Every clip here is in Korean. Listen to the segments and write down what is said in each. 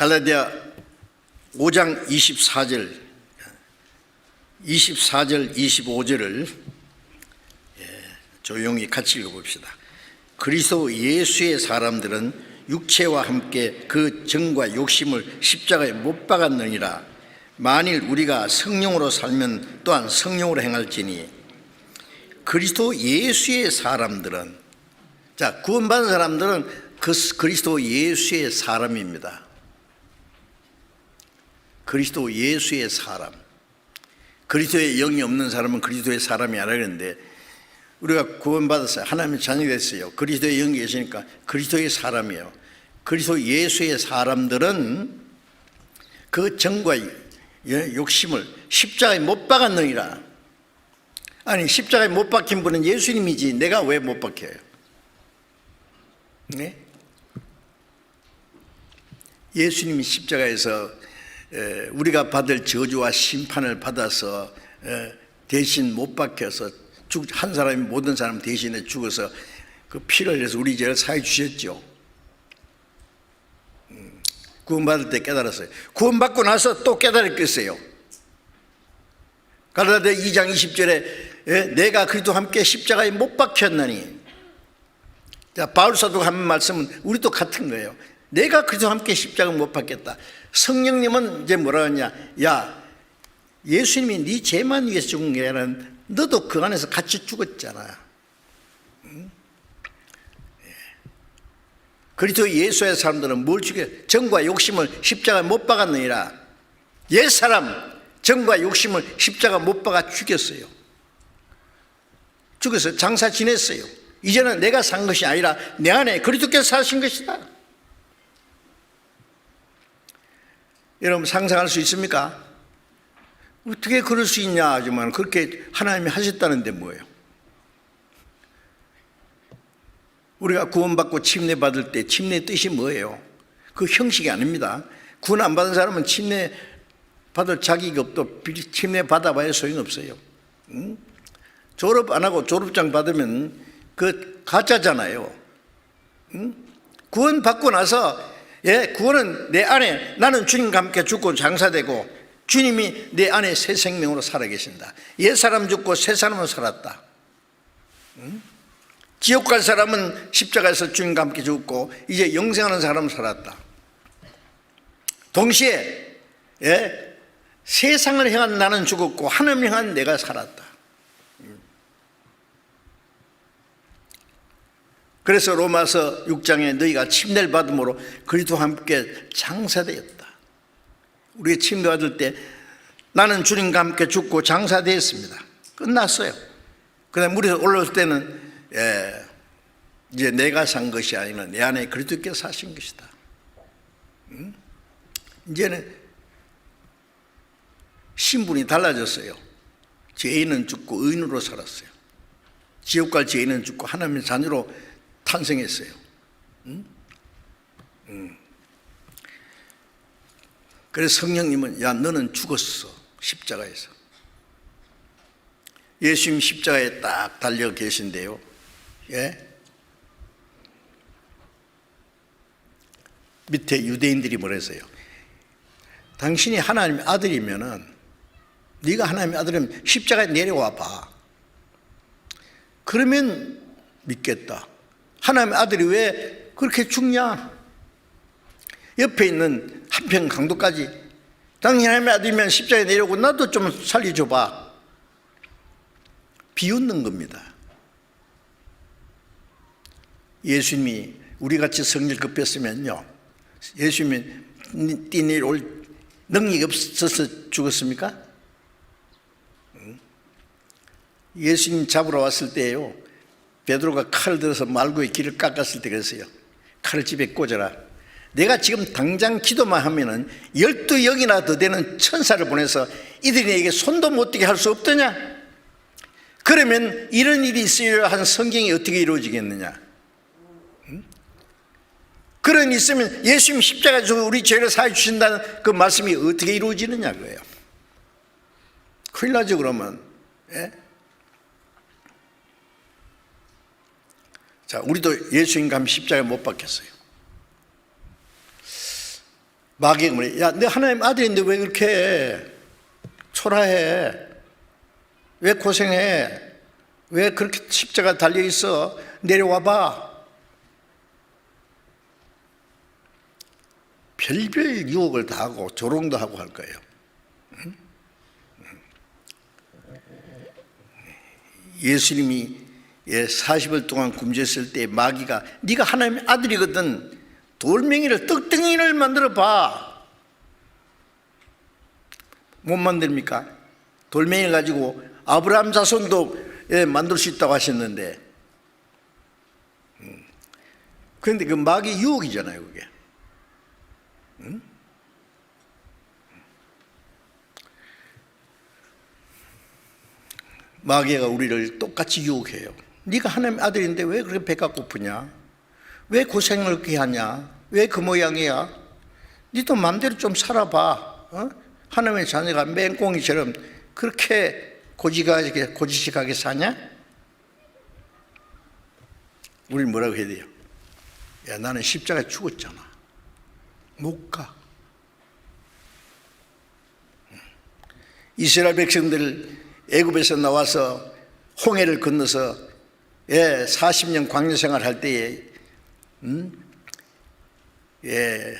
갈라디아 5장 24절 24절 25절을 예, 조용히 같이 읽어봅시다. 그리스도 예수의 사람들은 육체와 함께 그 정과 욕심을 십자가에 못 박았느니라. 만일 우리가 성령으로 살면 또한 성령으로 행할지니 그리스도 예수의 사람들은 자 구원받은 사람들은 그 그리스도 예수의 사람입니다. 그리스도 예수의 사람. 그리스도의 영이 없는 사람은 그리스도의 사람이 아니라 그러는데 우리가 구원받았어요. 하나님의 자녀가 됐어요. 그리스도의 영이 계시니까 그리스도의 사람이에요. 그리스도 예수의 사람들은 그 정과 욕심을 십자가에 못 박았느니라. 아니 십자가에 못 박힌 분은 예수님이지 내가 왜 못 박혀요? 네? 예수님이 십자가에서 에, 우리가 받을 저주와 심판을 받아서 에, 대신 못 박혀서 죽, 한 사람이 모든 사람 대신에 죽어서 그 피를 흘려서 우리 죄를 사해 주셨죠. 음, 구원받을 때 깨달았어요. 구원받고 나서 또 깨달았겠어요. 갈라디아 2장 20절에 예, 내가 그리스도 함께 십자가에 못 박혔나니 자, 바울 사도가 한 말씀은 우리도 같은 거예요. 내가 그리스도 함께 십자가 못 박겠다. 성령님은 이제 뭐라 하냐? 야, 예수님이 네 죄만 위해서 죽은 게 아니라 너도 그 안에서 같이 죽었잖아. 응? 예. 그리스도 예수의 사람들은 뭘 죽여? 정과 욕심을 십자가 못 박았느니라. 옛 사람 정과 욕심을 십자가 못 박아 죽였어요. 죽어서 장사 지냈어요. 이제는 내가 산 것이 아니라 내 안에 그리스도께서 사신 것이다. 여러분 상상할 수 있습니까? 어떻게 그럴 수 있냐 하지만 그렇게 하나님이 하셨다는데 뭐예요? 우리가 구원받고 침례 받을 때 침례 뜻이 뭐예요? 그 형식이 아닙니다. 구원 안 받은 사람은 침례 받을 자격이 없도 침례 받아봐야 소용없어요. 응? 졸업 안 하고 졸업장 받으면 그 가짜잖아요. 응? 구원 받고 나서 예, 구원은 내 안에 나는 주님과 함께 죽고 장사되고 주님이 내 안에 새 생명으로 살아계신다. 옛 사람 죽고 새 사람은 살았다. 응? 지옥 갈 사람은 십자가에서 주님과 함께 죽고 이제 영생하는 사람은 살았다. 동시에 예, 세상을 향한 나는 죽었고 하나님을 향한 내가 살았다. 그래서 로마서 6장에 너희가 침례를 받음으로 그리스도와 함께 장사되었다. 우리가 침례 받을 때 나는 주님과 함께 죽고 장사되었습니다. 끝났어요. 그다음 물에서 올라올 때는 예, 이제 내가 산 것이 아니라 내 안에 그리스도께서 사신 것이다. 음? 이제는 신분이 달라졌어요. 죄인은 죽고 의인으로 살았어요. 지옥 갈 죄인은 죽고 하나님의 자녀로 탄생했어요. 음? 음. 그래서 성령님은 야 너는 죽었어 십자가에서 예수님 십자가에 딱 달려 계신데요. 예? 밑에 유대인들이 뭐랬어요? 당신이 하나님의 아들이면은 네가 하나님의 아들이면 십자가에 내려와 봐. 그러면 믿겠다. 하나님의 아들이 왜 그렇게 죽냐? 옆에 있는 한평 강도까지 당신 하나님의 아들이면 십자가에 내려오고 나도 좀 살려줘봐. 비웃는 겁니다. 예수님이 우리같이 성질 급했으면요. 예수님이 뛰내려올 능력이 없어서 죽었습니까? 예수님 잡으러 왔을 때요. 베드로가 칼을 들어서 말고의 길을 깎았을 때 그랬어요. 칼을 집에 꽂아라. 내가 지금 당장 기도만 하면은 열두 영이나 더 되는 천사를 보내서 이들이 내게 손도 못 대게 할 수 없더냐? 그러면 이런 일이 있어야 한 성경이 어떻게 이루어지겠느냐? 그런 있으면 예수님 십자가 지 우리 죄를 사해 주신다는 그 말씀이 어떻게 이루어지느냐 그예요. 큰일 나죠 그러면. 예? 자, 우리도 예수님 감 십자가에 못 박혔어요. 마귀가 뭐래? 야, 너 하나님 아들인데 왜 그렇게 초라해? 왜 고생해? 왜 그렇게 십자가 달려 있어? 내려와 봐. 별별 유혹을 다 하고 조롱도 하고 할 거예요. 응? 예수님이 예, 40일 동안 굶주렸을 때 마귀가 네가 하나님의 아들이거든 돌멩이를 떡덩이를 만들어 봐. 못 만듭니까? 돌멩이를 가지고 아브라함 자손도 예, 만들 수 있다고 하셨는데 음. 그런데 그 마귀 유혹이잖아요 그게 음? 마귀가 우리를 똑같이 유혹해요 네가 하나님 아들인데 왜 그렇게 배가 고프냐 왜 고생을 그렇게 하냐 왜 그 모양이야 니도 마음대로 좀 살아봐 어? 하나님의 자녀가 맹꽁이처럼 그렇게 고지가게 고지식하게 사냐? 우리 뭐라고 해야 돼요? 야 나는 십자가에 죽었잖아. 못 가. 이스라엘 백성들 애굽에서 나와서 홍해를 건너서 예, 40년 광야 생활할 때에 음? 예,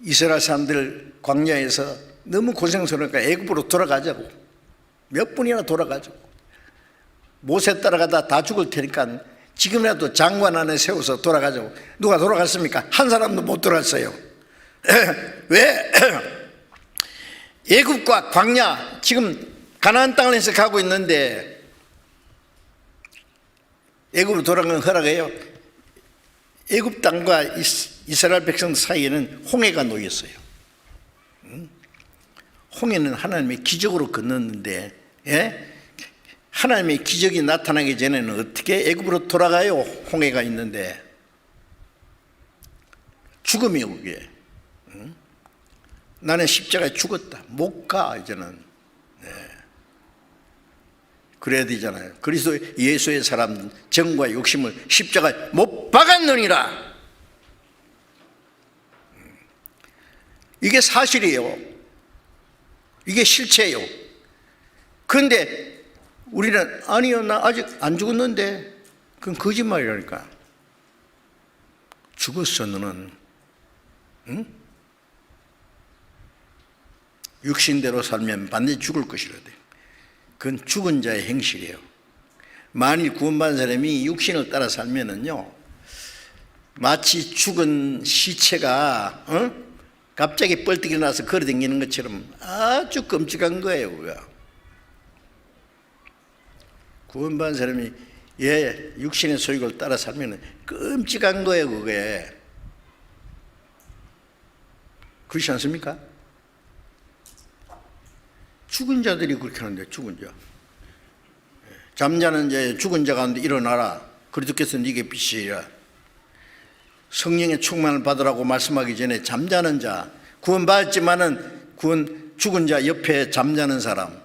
이스라엘 사람들 광야에서 너무 고생스러우니까 애굽으로 돌아가자고 몇 분이나 돌아가자고 모세 따라가다 다 죽을 테니까 지금이라도 장관 안에 세워서 돌아가자고 누가 돌아갔습니까? 한 사람도 못 돌아갔어요 왜? 애굽과 광야 지금 가나안 땅을 해서 가고 있는데 애굽으로 돌아가는 허락해요 애굽 땅과 이스라엘 백성 사이에는 홍해가 놓였어요 홍해는 하나님의 기적으로 건넜는데 예? 하나님의 기적이 나타나기 전에는 어떻게 애굽으로 돌아가요? 홍해가 있는데 죽음이요 그게 응? 나는 십자가에 죽었다 못 가 이제는 네. 그래야 되잖아요 그리스도 예수의 사람 정과 욕심을 십자가에 못 박았느니라 이게 사실이에요 이게 실체예요. 그런데 우리는 아니요, 나 아직 안 죽었는데 그건 거짓말이라니까. 죽었어, 너는. 응? 육신대로 살면 반드시 죽을 것이라 돼. 그건 죽은 자의 행실이에요. 만일 구원받은 사람이 육신을 따라 살면은요, 마치 죽은 시체가, 어? 갑자기 뻘떡 일어나서 걸어 다니는 것처럼 아주 끔찍한 거예요, 그가. 구원받은 사람이 예, 육신의 소욕을 따라 살면 끔찍한 거예요, 그게. 그렇지 않습니까? 죽은 자들이 그렇게 하는데, 죽은 자. 잠자는 자 죽은 자 가운데 일어나라. 그리스도께서 네게 빛이라. 성령의 충만을 받으라고 말씀하기 전에 잠자는 자, 구원받았지만은 구원 죽은 자 옆에 잠자는 사람,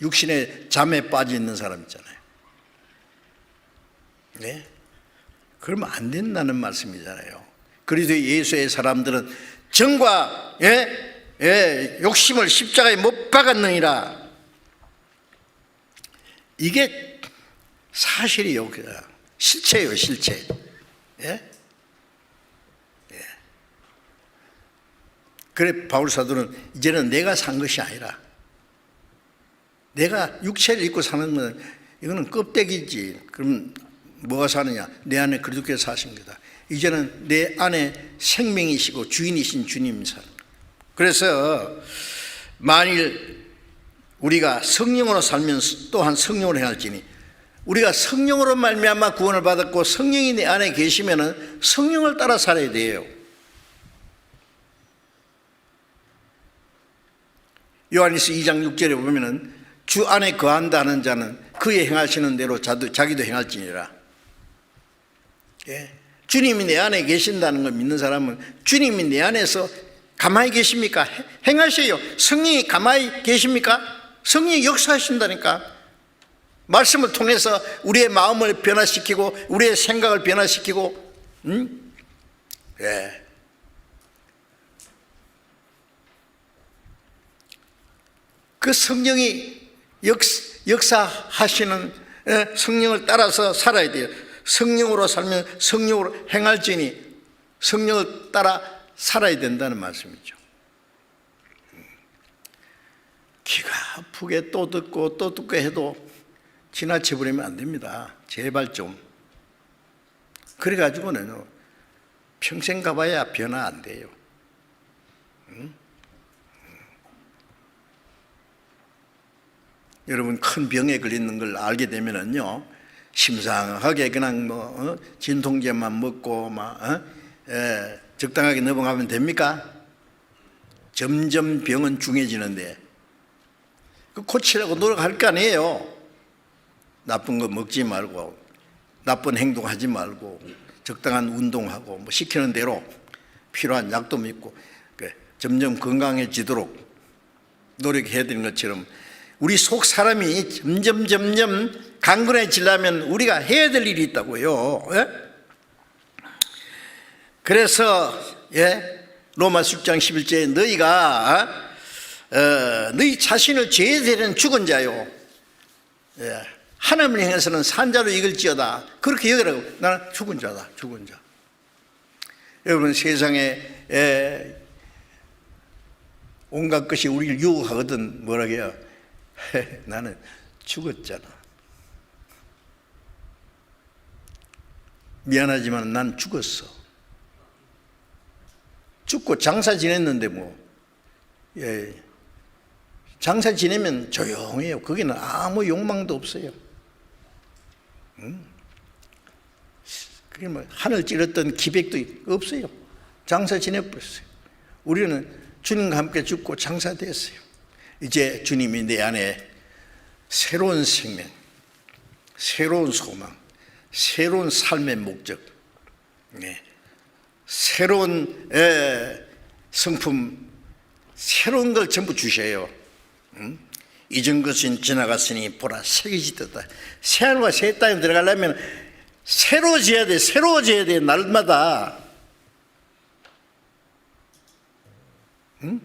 육신의 잠에 빠져 있는 사람 있잖아요. 네? 그러면 안 된다는 말씀이잖아요. 그래도 예수의 사람들은 정과 예? 예, 욕심을 십자가에 못 박았느니라. 이게 사실이요. 실체예요, 실체. 예? 그래 바울 사도는 이제는 내가 산 것이 아니라 내가 육체를 입고 사는 건 이거는 껍데기지. 그럼 뭐가 사느냐? 내 안에 그리스도께서 사신 거다. 이제는 내 안에 생명이시고 주인이신 주님이 사는. 그래서 만일 우리가 성령으로 살면 또한 성령으로 행할지니 우리가 성령으로 말미암아 구원을 받았고 성령이 내 안에 계시면은 성령을 따라 살아야 돼요. 요한일서 2장 6절에 보면은 주 안에 거한다 하는 자는 그의 행하시는 대로 자도, 자기도 행할지니라. 예. 주님이 내 안에 계신다는 걸 믿는 사람은 주님이 내 안에서 가만히 계십니까? 행하세요. 성령이 가만히 계십니까? 성령이 역사하신다니까. 말씀을 통해서 우리의 마음을 변화시키고 우리의 생각을 변화시키고 음? 예. 그 성령이 역, 역사하시는 예? 성령을 따라서 살아야 돼요. 성령으로 살면 성령으로 행할지니 성령을 따라 살아야 된다는 말씀이죠. 기가 아프게 또 듣고 또 듣고 해도 지나쳐 버리면 안 됩니다. 제발 좀. 그래 가지고는 평생 가봐야 변화 안 돼요. 여러분 큰 병에 걸리는 걸 알게 되면은요 심상하게 그냥 뭐 어? 진통제만 먹고 막 어? 예, 적당하게 넘어가면 됩니까? 점점 병은 중해지는데 그 고치려고 노력할 거 아니에요. 나쁜 거 먹지 말고 나쁜 행동하지 말고 적당한 운동하고 뭐 시키는 대로 필요한 약도 먹고 그 점점 건강해지도록 노력해야 되는 것처럼 우리 속 사람이 점점 점점 강건해지려면 우리가 해야 될 일이 있다고요. 예? 그래서 예? 로마 10장 11절에 너희가 어, 너희 자신을 죄에 대한 죽은 자요. 예. 하나님을 향해서는 산자로 이글지어다. 그렇게 여기라고. 나는 죽은 자다. 죽은 자. 여러분 세상에 예, 온갖 것이 우리를 유혹하거든 뭐라게요. 나는 죽었잖아. 미안하지만 난 죽었어. 죽고 장사 지냈는데 뭐, 예. 장사 지내면 조용해요. 거기는 아무 욕망도 없어요. 응? 그게 뭐 하늘 찌렀던 기백도 없어요. 장사 지내버렸어요. 우리는 주님과 함께 죽고 장사됐어요. 이제 주님이 내 안에 새로운 생명, 새로운 소망, 새로운 삶의 목적, 네. 새로운 에, 성품, 새로운 걸 전부 주셔요. 음? 이전 것은 지나갔으니 보라 새겨지다. 새하늘과 새 땅에 들어가려면 새로워져야 돼, 새로워져야 돼 날마다. 응?